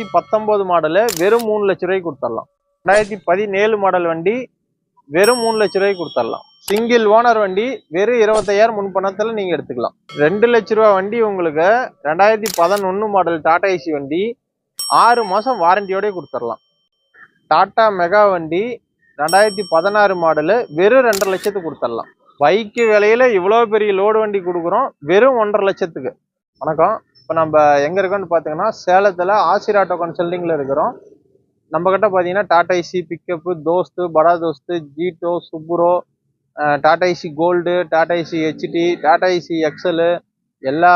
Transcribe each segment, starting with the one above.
ரெண்டாயிரத்தி பத்தொம்போது மாடலு வெறும் மூணு லட்ச ரூபாய்க்கு கொடுத்துடலாம். ரெண்டாயிரத்தி பதினேழு மாடல் வண்டி வெறும் மூணு லட்ச ரூபாய்க்கு கொடுத்துடலாம். சிங்கிள் ஓனர் வண்டி வெறும் இருபத்தையாயிரம் முன் பணத்தில் நீங்கள் எடுத்துக்கலாம். ரெண்டு லட்ச ரூபா வண்டி உங்களுக்கு ரெண்டாயிரத்தி பதினொன்று மாடல் டாடா ஏசி வண்டி ஆறு மாதம் வாரண்டியோடய கொடுத்துடலாம். டாட்டா மெகா வண்டி ரெண்டாயிரத்தி பதினாறு மாடலு வெறும் ரெண்டரை லட்சத்துக்கு கொடுத்துடலாம். பைக்கு விலையில் இவ்வளோ பெரிய லோடு வண்டி கொடுக்குறோம் வெறும் ஒன்றரை லட்சத்துக்கு. வணக்கம். இப்போ நம்ம எங்கே இருக்கோம்னு பார்த்தீங்கன்னா சேலத்தில் ஆசிர் ஆட்டோ கன்சல்டிங்கில் இருக்கிறோம். நம்ம பார்த்தீங்கன்னா Tata IC pickup Dost Bada Dost Jeeto Supro Tata Ace gold Tata Ace HT Tata Ace XL எல்லா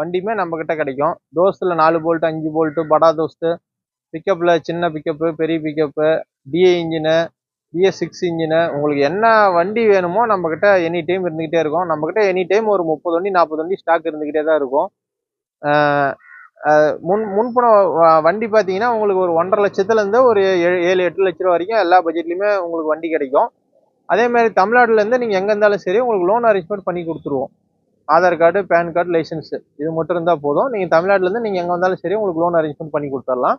வண்டியுமே நம்ம கிட்ட கிடைக்கும். தோஸ்தில் நாலு போல்ட்டு அஞ்சு போல்ட்டு படா தோஸ்து பிக்கப்பில் சின்ன பிக்கப்பு பெரிய pickup DA engine BS six engine உங்களுக்கு என்ன வண்டி வேணுமோ நம்மக்கிட்ட எனி டைம் இருந்துக்கிட்டே இருக்கும். நம்மக்கிட்ட எனி டைம் ஒரு முப்பது வண்டி நாற்பது வண்டி ஸ்டாக் இருந்துக்கிட்டே தான் இருக்கும். முன் முன்பணம் வ- வண்டி பார்த்தீங்கன்னா உங்களுக்கு ஒரு ஒன்றரை லட்சத்துலேருந்து ஒரு ஏழு ஏழு எட்டு லட்ச ரூபா வரைக்கும் எல்லா பட்ஜெட்லையுமே உங்களுக்கு வண்டி கிடைக்கும். அதே மாதிரி தமிழ்நாட்டிலேருந்து நீங்கள் எங்கே இருந்தாலும் சரி உங்களுக்கு லோன் அரேஞ்ச்மெண்ட் பண்ணி கொடுத்துருவோம். Aadhaar card PAN card license இது மட்டும் இருந்தால் போதும். நீங்கள் தமிழ்நாட்டிலேருந்து நீங்கள் எங்கே வந்தாலும் சரி உங்களுக்கு லோன் அரேஞ்ச்மெண்ட் பண்ணி கொடுத்துடலாம்.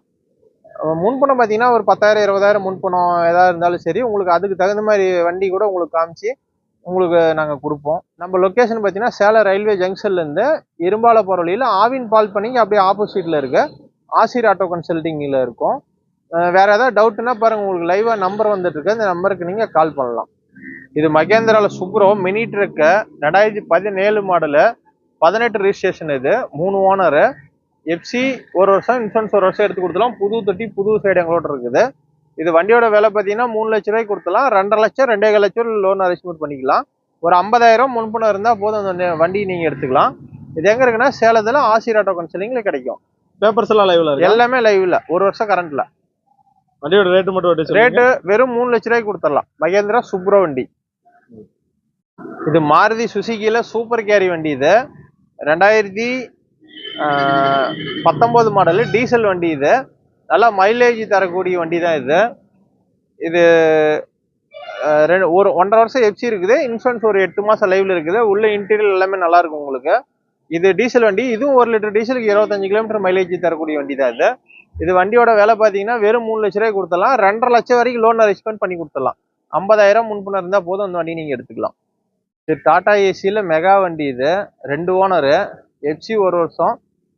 முன்பணம் பார்த்தீங்கன்னா ஒரு பத்தாயிரம் இருபதாயிரம் முன்பணம் எதாக இருந்தாலும் சரி உங்களுக்கு அதுக்கு தகுந்த மாதிரி வண்டி கூட உங்களுக்கு காமிச்சு உங்களுக்கு நாங்கள் கொடுப்போம். நம்ம லொக்கேஷன் பார்த்தீங்கன்னா சேலம் ரயில்வே ஜங்ஷன்லேருந்து இரும்பால போகிற வழியில் ஆவின் பால் பண்ணிங்க அப்படியே ஆப்போசிட்டில் இருக்கு. ஆசிர் ஆட்டோ கன்சல்டிங்கில் இருக்கும். வேறு ஏதாவது டவுட்னா பாருங்கள் உங்களுக்கு லைவாக நம்பர் வந்துட்டுருக்கு அந்த நம்பருக்கு நீங்கள் கால் பண்ணலாம். இது மகேந்திராவில் சுப்ரோ மினி ட்ரக்கு ரெண்டாயிரத்தி பதினேழு மாடலு பதினெட்டு ரிஜிஸ்ட்ரேஷன் இது மூணு ஓனரு எஃப்சி ஒரு வருஷம் இன்சூரன்ஸ் ஒரு வருஷம் எடுத்து கொடுத்துலாம் புது தொட்டி புது சைடு எங்களோட இருக்குது. இது வண்டியோட விலை பார்த்தீங்கன்னா மூணு லட்ச ரூபாய்க்கு கொடுத்துலாம் ரெண்டரை லட்சம் ரெண்டே லட்சம் லோன் அரேஞ்ச்மெண்ட் பண்ணிக்கலாம். ஒரு ஐம்பதாயிரம் முன்பணம் இருந்தால் போதும் அந்த வண்டி நீங்கள் எடுத்துக்கலாம். இது எங்கே இருக்குன்னா சேலத்தில் ஆசிர் ஆட்டோ கன்சல்டிங்கில் கிடைக்கும். பேப்பர்ஸ் எல்லாம் லைவ்ல எல்லாமே லைவ்ல ஒரு வருஷம் கரண்ட்ல வண்டியோட ரேட் மட்டும். ரேட்டு வெறும் மூணு லட்ச ரூபாய்க்கு கொடுத்துடலாம். மகேந்திரா சுப்ரோ வண்டி. இது மாருதி சுசுகியில சூப்பர் கேரி வண்டி இது. ரெண்டாயிரத்தி ஆஹ், பத்தொன்பது மாடலு டீசல் வண்டி இது. நல்லா மைலேஜ் தரக்கூடிய வண்டி தான் இது இது ரெண்டு ஒரு ஒன்றரை வருஷம் எஃப்சி இருக்குது. இன்சூரன்ஸ் ஒரு எட்டு மாதம் லைவில் இருக்குது. உள்ள இன்டீரியர் எல்லாமே நல்லாயிருக்கும் உங்களுக்கு. இது டீசல் வண்டி. இதுவும் ஒரு லிட்டர் டீசலுக்கு இருபத்தஞ்சு கிலோமீட்டர் மைலேஜ் தரக்கூடிய வண்டி தான் இது. இது வண்டியோட விலை பார்த்தீங்கன்னா வெறும் மூணு லட்ச ரூபாய் கொடுத்துடலாம். ரெண்டரை லட்சம் வரைக்கும் லோன் அரேஞ்ச்மெண்ட் பண்ணி கொடுத்துடலாம். ஐம்பதாயிரம் முன்பணம் இருந்தால் போதும் அந்த வண்டி நீங்கள் எடுத்துக்கலாம். இது டாடா ஏசியில் மெகா வண்டி இது. ரெண்டு ஓனரு எஃப்சி ஒரு வருஷம்.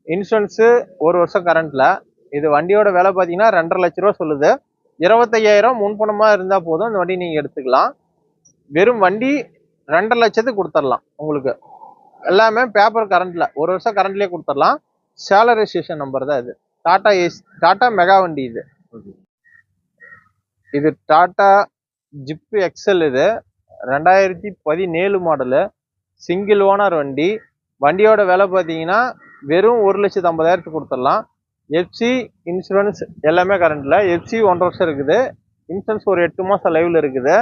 இன்சூரன்ஸு ஒரு வருஷம் கரண்ட்டில் இது வண்டியோட விலை பார்த்தீங்கன்னா ரெண்டரை லட்ச ரூபா சொல்லுது. இருபத்தையாயிரம் முன்பணமாக இருந்தால் போதும் அந்த வண்டி நீங்கள் எடுத்துக்கலாம். வெறும் வண்டி ரெண்டரை லட்சத்துக்கு கொடுத்துடலாம் உங்களுக்கு. எல்லாமே பேப்பர் கரண்டில் ஒரு வருஷம் கரண்ட்லேயே கொடுத்துடலாம். சேலரி ஸ்டேஷன் நம்பர் தான் இது. டாட்டா ஏசி டாட்டா மெகா வண்டி இது. இது டாட்டா ஜிப்பு எக்ஸல் இது. ரெண்டாயிரத்தி பதினேழு மாடலு சிங்கிள் ஓனர் வண்டி. வண்டியோட விலை பார்த்தீங்கன்னா வெறும் ஒரு லட்சத்து ஐம்பதாயிரத்துக்கு கொடுத்துடலாம். எஃப்சி இன்சூரன்ஸ் எல்லாமே கரண்டில் எஃப்சி ஒன்றரை வருஷம் இருக்குது. இன்சூரன்ஸ் ஒரு எட்டு மாதம் லைவில் இருக்குது.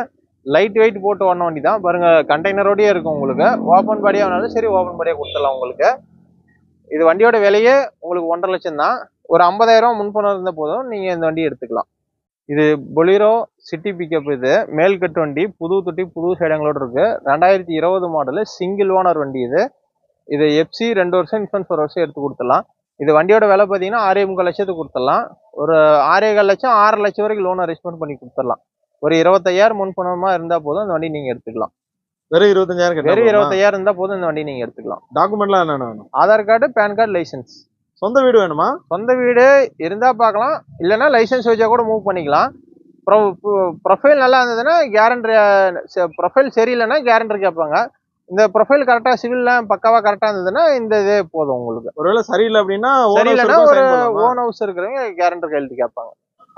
லைட் வெயிட் போட்டு ஓடின வண்டி தான் பாருங்கள் கண்டெய்னரோடயே இருக்கும் உங்களுக்கு. ஓப்பன் பாடியாக வேணாலும் சரி ஓப்பன் பாடியாக கொடுத்துடலாம் உங்களுக்கு. இது வண்டியோட விலையே உங்களுக்கு ஒன்றரை லட்சம் தான் ஒரு ஐம்பதாயிரம் முன்பணம் இருந்தால் போதும் நீங்கள் இந்த வண்டி எடுத்துக்கலாம். இது பொலிரோ சிட்டி பிக்கப் இது. மேல்கட்டு வண்டி புது தொட்டி புது சைடங்களோட இருக்குது ரெண்டாயிரத்தி இருபது மாடலு சிங்கிள் ஓனர் வண்டி இது. இது எஃப்சி ரெண்டு வருஷம் இன்சூரன்ஸ் ஒரு வருஷம் எடுத்து கொடுத்துடலாம். இது வண்டியோட விலை பார்த்தீங்கன்னா ஆறே முக்கால் லட்சத்துக்கு கொடுத்துடலாம். ஒரு ஆறே கால் லட்சம் ஆறு லட்சம் வரைக்கும் லோன் அரேஞ்ச்மெண்ட் பண்ணி கொடுத்துடலாம். ஒரு இருபத்தையாயிரம் முன்பணமா இருந்தால் போதும் இந்த வண்டி நீங்கள் எடுத்துக்கலாம். வெறும் இருபத்தஞ்சாயிரம் வெறும் இருபத்தையாயிரம் இருந்தால் போதும் இந்த வண்டி நீங்கள் எடுத்துக்கலாம். டாக்குமெண்ட்லாம் என்னென்ன வேணும்? Aadhaar card PAN card license. சொந்த வீடு வேணுமா? சொந்த வீடு இருந்தா பார்க்கலாம். இல்லைன்னா லைசன்ஸ் வச்சா கூட மூவ் பண்ணிக்கலாம். ப்ரொஃபைல் நல்லா இருந்ததுன்னா கேரண்டர் ப்ரொஃபைல் சரியில்லைன்னா கேரண்டர் கேட்பாங்க. இந்த ப்ரொஃபைல் கரெக்டாக சிவில்லாம் பக்காவா கரெக்டாக இருந்ததுன்னா இந்த இதே போதும் உங்களுக்கு. ஒருவேளை சரியில்லை அப்படின்னா சரியில்லைன்னா ஒரு ஓன் ஹவுஸ் இருக்கிறவங்க கேரண்டர் கையெழுத்து கேட்பாங்க.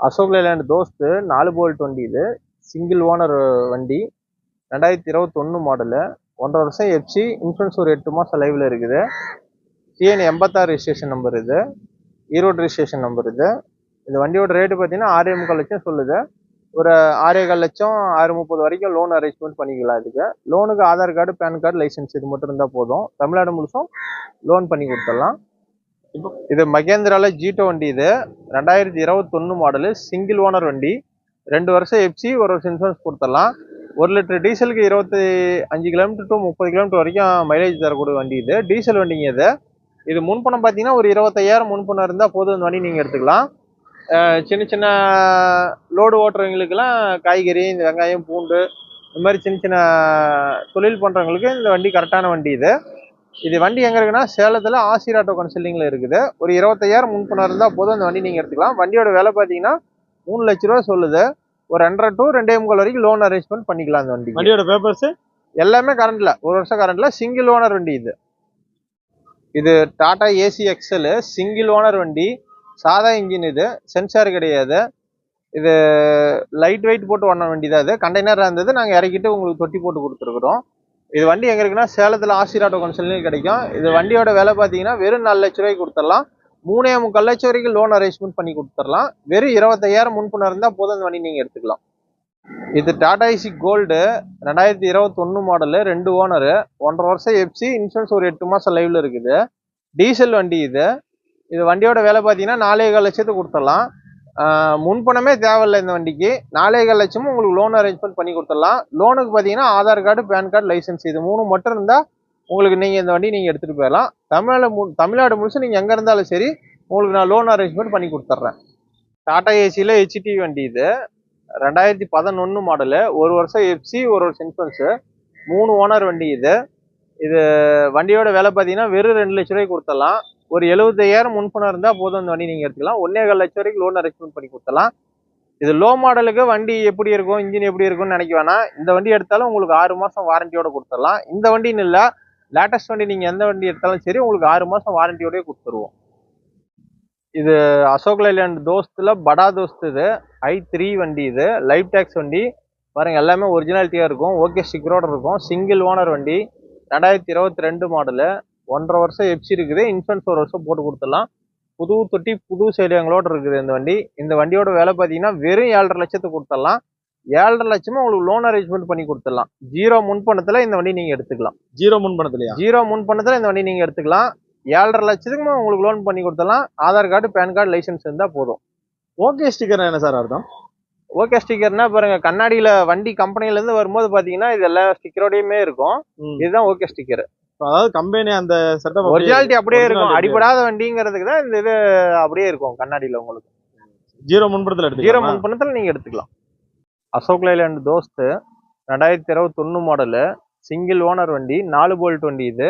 அசோக் லேலாண்ட் தோஸ்து நாலு போல்ட் வண்டி இது. சிங்கிள் ஓனர் வண்டி. ரெண்டாயிரத்தி இருபத்தொன்னு மாடலு ஒன்றரை வருஷம் எஃப்சி இன்சூரன்ஸ் ஒரு எட்டு மாதம் லைவ்ல இருக்குது. டிஎன் எண்பத்தாறு ரிஜிஸ்ட்ரேஷன் நம்பர் இது. ஈரோடு ரிஜிஸ்ட்ரேஷன் நம்பர் இது. இந்த வண்டியோட ரேட்டு பார்த்தீங்கன்னா ஆறே முக்கால் லட்சம் சொல்லுது. ஒரு ஆறே கால் லட்சம் ஆறு முப்பது வரைக்கும் லோன் அரேஞ்ச்மெண்ட் பண்ணிக்கலாம் இதுக்கு. லோனுக்கு Aadhaar card PAN card license இது மட்டும் இருந்தால் போதும். தமிழ்நாடு முழுசும் லோன் பண்ணி கொடுத்துடலாம். இது மகேந்திரால ஜீட்டோ வண்டி இது. ரெண்டாயிரத்தி இருபத்தொன்னு மாடலு சிங்கிள் ஓனர் வண்டி. ரெண்டு வருஷம் எஃப்சி ஒரு வருஷம் இன்சூரன்ஸ் கொடுத்துடலாம். ஒரு லிட்டர் டீசலுக்கு இருபத்தி அஞ்சு கிலோமீட்டர் டு முப்பது கிலோமீட்டர் வரைக்கும் மைலேஜ் தரக்கூடிய வண்டி இது. டீசல் வண்டிங்க இது. இது முன்பணம் பார்த்தீங்கன்னா ஒரு இருபத்தையாயிரம் முன்பணம் இருந்தால் போதும் இந்த வண்டி நீங்கள் எடுத்துக்கலாம். சின்ன சின்ன லோடு ஓட்டுறவங்களுக்குலாம் காய்கறி இந்த வெங்காயம் பூண்டு இந்த மாதிரி சின்ன சின்ன தொழில் பண்ணுறவங்களுக்கு இந்த வண்டி கரெக்டான வண்டி இது. இது வண்டி எங்கே இருக்குன்னா சேலத்தில் ஆசிர் ஆட்டோ கன்சல்டிங்கில் இருக்குது. ஒரு இருபத்தையாயிரம் முன்பணம் இருந்தால் போதும் அந்த வண்டி நீங்கள் எடுத்துக்கலாம். வண்டியோட விலை பார்த்தீங்கன்னா மூணு லட்ச ரூபா சொல்லுது. ஒரு ரெண்டரை டு ரெண்டே முக்கால் வரைக்கும் லோன் அரேஞ்ச்மெண்ட் பண்ணிக்கலாம் அந்த வண்டி வண்டியோட பேப்பர்ஸ் எல்லாமே கரண்ட்ல ஒரு வருஷம் கரண்ட்ல சிங்கிள் ஓனர் வண்டி இது. இது Tata Ace XL single owner வண்டி. சாதா இன்ஜின் இது சென்சார் கிடையாது. இது லைட் வெயிட் போட்டு ஓடின வண்டி தான் இது கண்டெய்னராக இருந்தது. நாங்கள் இறக்கிட்டு உங்களுக்கு தொட்டி போட்டு கொடுத்துருக்குறோம். இது வண்டி எங்கே இருக்குன்னா சேலத்தில் ஆசிர் ஆட்டோ கன்சல்ட்லையும் கிடைக்கும். இது வண்டியோட விலை பார்த்தீங்கன்னா வெறும் நாலு லட்ச ரூபாய்க்கு கொடுத்துடலாம். மூணே முக்கால் லட்சம் வரைக்கும் லோன் அரேஞ்ச்மெண்ட் பண்ணி கொடுத்துடலாம். வெறும் இருபத்தையாயிரம் முன்பணம் இருந்தால் போதும் அந்த வண்டி நீங்கள் எடுத்துக்கலாம். இது டாடா ஏசி கோல்டு ரெண்டாயிரத்தி இருபத்தொன்னு மாடலு ரெண்டு ஓனரு ஒன்றரை வருஷம் எஃப்சி இன்சூரன்ஸ் ஒரு எட்டு மாதம் லைவில் இருக்குது. டீசல் வண்டி இது. இது வண்டியோட விலை பார்த்தீங்கன்னா நாலே கால் லட்சத்துக்கு கொடுத்துடலாம். முன்பணமே தேவையில்லை இந்த வண்டிக்கு. நாலே கால் லட்சமும் உங்களுக்கு லோன் அரேஞ்ச்மெண்ட் பண்ணி கொடுத்துடலாம். லோனுக்கு பார்த்தீங்கன்னா Aadhaar card PAN card license இது மூணு மட்டும் இருந்தால் உங்களுக்கு நீங்கள் இந்த வண்டி நீங்கள் எடுத்துகிட்டு போயிடலாம். தமிழ்நாடு மு தமிழ்நாடு முழுசு நீங்கள் எங்கே இருந்தாலும் சரி உங்களுக்கு நான் லோன் அரேஞ்ச்மெண்ட் பண்ணி கொடுத்துட்றேன். டாடா ஏசியில் ஹெச்டி வண்டி இது. ரெண்டாயிரத்தி பதினொன்று மாடலு ஒரு வருஷம் எஃப்சி ஒரு வருஷம் இன்சூரன்ஸு மூணு ஓனர் வண்டி இது. இது வண்டியோட விலை பார்த்தீங்கன்னா வெறும் ரெண்டு லட்ச ரூபாய்க்கு கொடுத்துடலாம். ஒரு எழுபத்தையாயிரம் முன்பணம் இருந்தால் போதும் அந்த வண்டி நீங்கள் எடுத்துக்கலாம். ஒன்னே கால் லட்சம் வரைக்கும் லோன் அரேஞ்ச்மெண்ட் பண்ணி கொடுத்தலாம் இது லோ மாடலுக்கு வண்டி எப்படி இருக்கும் இன்ஜின் எப்படி இருக்கும்னு நினைக்க வேணாம் இந்த வண்டி எடுத்தாலும் உங்களுக்கு ஆறு மாதம் வாரண்டியோட கொடுத்துடலாம். இந்த வண்டின்னு இல்லை லேட்டஸ்ட் வண்டி நீங்கள் எந்த வண்டி எடுத்தாலும் சரி உங்களுக்கு ஆறு மாதம் வாரண்டியோடய கொடுத்துருவோம். இது அசோக் லைலாண்ட் தோஸ்தில் படா தோஸ்த் இது. ஐ த்ரீ வண்டி இது. லைஃப் டேக்ஸ் வண்டி. பாருங்கள் எல்லாமே ஒரிஜினாலிட்டியாக இருக்கும். ஓகே ஸ்டிக்கரோட இருக்கும். சிங்கிள் ஓனர் வண்டி. ரெண்டாயிரத்தி இருபத்தி ரெண்டு மாடலு ஒன்றரை வருஷம் எப்சி இருக்குது. இன்சூரன்ஸ் ஒரு வருஷம் போட்டு கொடுத்துடலாம். புது தொட்டி புது சைடுங்களோட இருக்குது இந்த வண்டி. இந்த வண்டியோட விலை பார்த்தீங்கன்னா வெறும் ஏழரை லட்சத்துக்கு கொடுத்துடலாம். ஏழரை லட்சமா உங்களுக்கு லோன் அரேஞ்ச்மெண்ட் பண்ணி கொடுத்துடலாம். ஜீரோ முன்பணத்தில் இந்த வண்டி நீங்கள் எடுத்துக்கலாம். ஜீரோ முன் பணத்துலயா ஜீரோ முன்பணத்தில் இந்த வண்டி நீங்கள் எடுத்துக்கலாம். ஏழரை லட்சத்துக்கு உங்களுக்கு லோன் பண்ணி கொடுத்துடலாம். Aadhaar card PAN card license இருந்தால் போதும். ஓகே ஸ்டிக்கர் என்ன சார் அர்த்தம்? ஓகே ஸ்டிக்கர்னா பாருங்க கண்ணாடியில வண்டி கம்பெனில இருந்து வரும்போது பாத்தீங்கன்னா இது எல்லா ஸ்டிக்கரோடையுமே இருக்கும். இதுதான் ஓகே ஸ்டிக்கர் அதாவது கம்பெனி அந்த செட்டப் ஒரிஜினாலிட்டி அப்படியே இருக்கும். அடிபடாத வண்டிங்கிறதுக்கு தான் இந்த இது அப்படியே இருக்கும் கண்ணாடியில உங்களுக்கு. ஜீரோ முன்படத்துல ஜீரோ எடுத்து முன்பணத்துல நீங்க எடுத்துக்கலாம். அசோக் லைலாண்ட் தோஸ்து ரெண்டாயிரத்தி இருபத்தொன்னு மாடலு சிங்கிள் ஓனர் வண்டி நாலு போல்ட் வண்டி இது.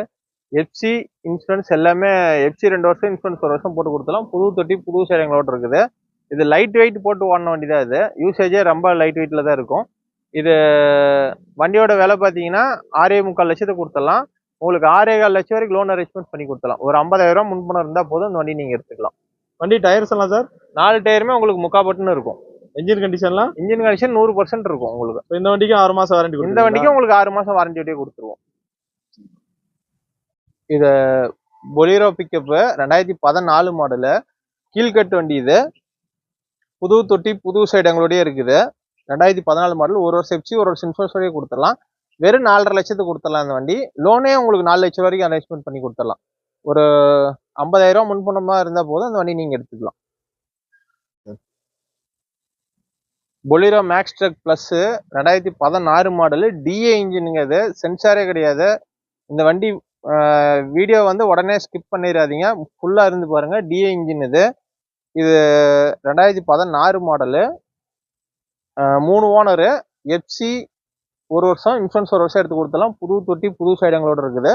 எஃப்சி இன்சூரன்ஸ் எல்லாமே எஃப்சி ரெண்டு வருஷம் இன்சூரன்ஸ் ஒரு வருஷம் போட்டு கொடுத்தலாம் புது தொட்டி புது சேலைங்களோட இருக்குது. இது லைட் வெயிட் போட்டு ஓடின வண்டி தான் இது. யூசேஜே ரொம்ப லைட் வெயிட்ல தான் இருக்கும். இது வண்டியோட விலை பார்த்தீங்கன்னா ஆறே முக்கால் லட்சத்துக்கு கொடுத்துடலாம். உங்களுக்கு ஆறே கால் லட்சம் வரைக்கும் லோன் அரேஞ்ச்மெண்ட் பண்ணி கொடுத்துடலாம். ஒரு ஐம்பதாயிரம் முன்பணம் இருந்தால் போதும் இந்த வண்டி நீங்கள் எடுத்துக்கலாம். வண்டி டயர்ஸ் எல்லாம் சார் நாலு டயருமே உங்களுக்கு முக்கா பட்டுன்னு இருக்கும். என்ஜின் கண்டிஷன்லாம் இன்ஜின் கண்டிஷன் நூறு பர்சன்ட் இருக்கும் உங்களுக்கு. இந்த வண்டிக்கு ஆறு மாசம் வாரண்டி இந்த வண்டிக்கு உங்களுக்கு ஆறு மாசம் வாரண்டியோடய கொடுத்துருவோம். இது பொலிரோ பிக்கப்பு ரெண்டாயிரத்தி பதினாலு மாடலு கீழ்கட்டு வண்டி இது. புது தொட்டி புது சைடு எங்களோடய இருக்குது. ரெண்டாயிரத்தி பதினாலு மாடல் ஒரு வருஷம் எஃப்சி ஒரு வருஷம் இன்சூரன்ஸோடய கொடுத்துடலாம். வெறும் நாலரை லட்சத்துக்கு கொடுத்துடலாம் இந்த வண்டி. லோனே உங்களுக்கு நாலு லட்சம் வரைக்கும் அரேஞ்ச்மெண்ட் பண்ணி கொடுத்துடலாம். ஒரு ஐம்பதாயிரம் முன்பணமாக இருந்தால் போதும் அந்த வண்டி நீங்கள் எடுத்துக்கலாம். பொலிரோ மேக்ஸ் ட்ரக் ப்ளஸ்ஸு ரெண்டாயிரத்தி பதினாறு மாடலு டிஏ இன்ஜினுங்க இது சென்சாரே கிடையாது. இந்த வண்டி வீடியோ வந்து உடனே ஸ்கிப் பண்ணிடாதீங்க. ஃபுல்லாக இருந்து பாருங்கள் டிஏ இன்ஜின் இது. இது ரெண்டாயிரத்தி பதினாறு மாடலு மூணு ஓனரு எஃப்சி ஒரு வருஷம் இன்சூரன்ஸ் ஒரு வருஷம் எடுத்து கொடுத்துடலாம். புது தொட்டி புது சைடங்களோட இருக்குது.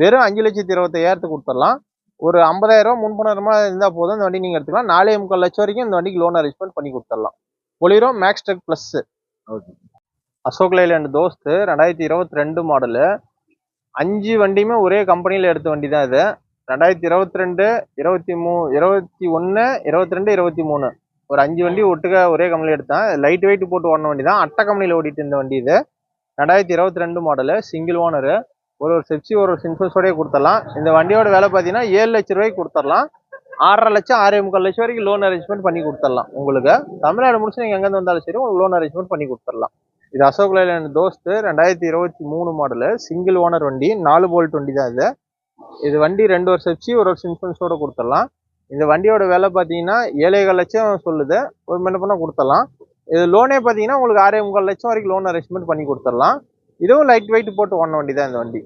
வெறும் அஞ்சு லட்சத்தி இருபத்தையாயிரத்துக்கு கொடுத்துடலாம். ஒரு ஐம்பதாயிரம் ரூபா முன்பணமாக இருந்தால் போதும். இந்த வண்டி நீங்கள் எடுத்துக்கலாம். நாலே முக்கால் லட்சம் வரைக்கும் இந்த வண்டிக்கு லோன் அரேஞ்ச்மெண்ட் பண்ணி கொடுத்துடலாம். Bolero max tech plus. Ashok Leyland Dost ரெண்டாயிரத்தி இருபத்தி ரெண்டு மாடலு அஞ்சு வண்டியுமே ஒரே கம்பெனியில் எடுத்த வண்டி தான் இது. ரெண்டாயிரத்தி இருபத்தி ரெண்டு இருபத்தி மூ இருபத்தி ஒன்று இருபத்தி ரெண்டு இருபத்தி மூணு. ஒரு அஞ்சு வண்டி ஒட்டுக்க ஒரே கம்பெனியில் எடுத்தேன். லைட் வெயிட் போட்டு ஓடின வண்டி தான் அட்டை கம்பெனியில் ஓடிட்டு இருந்த வண்டி இது. ரெண்டாயிரத்தி இருபத்தி ரெண்டு மாடலு சிங்கிள் ஓனரு ஒரு ஒரு செப்சி ஒரு ஒரு இன்சூரன்ஸோடய கொடுத்துடலாம் இந்த வண்டியோட விலை பார்த்தீங்கன்னா ஏழு லட்ச ரூபாய்க்கு கொடுத்துடலாம் ஆறரை லட்சம் ஆறே முக்கால் லட்சம் வரைக்கும் லோன் அரேஞ்ச்மெண்ட் பண்ணி கொடுத்துடலாம் உங்களுக்கு. தமிழ்நாடு முடிச்சு நீங்கள் எங்கேருந்து வந்தாலும் சரி உங்களுக்கு லோன் அரேஞ்ச்மெண்ட் பண்ணி கொடுத்துடலாம் இது அசோக் லைலாண்ட் தோஸ்து ரெண்டாயிரத்தி இருபத்தி மூணு மாடலு சிங்கிள் ஓனர் வண்டி நாலு போல்ட் வண்டி தான் இது. இது வண்டி ரெண்டு வருஷம் வச்சு ஒரு வருஷம் இன்சூரன்ஸோட கொடுத்துடலாம் இந்த வண்டியோட விலை பார்த்தீங்கன்னா ஏழேகால் லட்சம் சொல்லுது. ஒரு மணி பண்ணால் கொடுத்துடலாம் இது லோனே பார்த்தீங்கன்னா உங்களுக்கு ஆறே முக்கால் லட்சம் வரைக்கும் லோன் அரேஞ்ச்மெண்ட் பண்ணி கொடுத்துடலாம். இதுவும் லைட் வெயிட் போட்டு ஓடின வண்டி தான் இந்த வண்டி.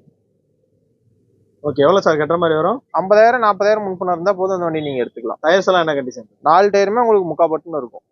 ஓகே எவ்வளவு சார்? கட்டுற மாதிரி வரும்? ஐம்பதாயிரம் நாற்பதாயிரம் முன்பணம் இருந்தா போதும் அந்த வண்டி நீங்க எடுத்துக்கலாம். டயர்ஸ் எல்லாம் என்ன கண்டிஷன் நாலு டயருமே உங்களுக்கு முக்கா பட்டுன்னு இருக்கும்.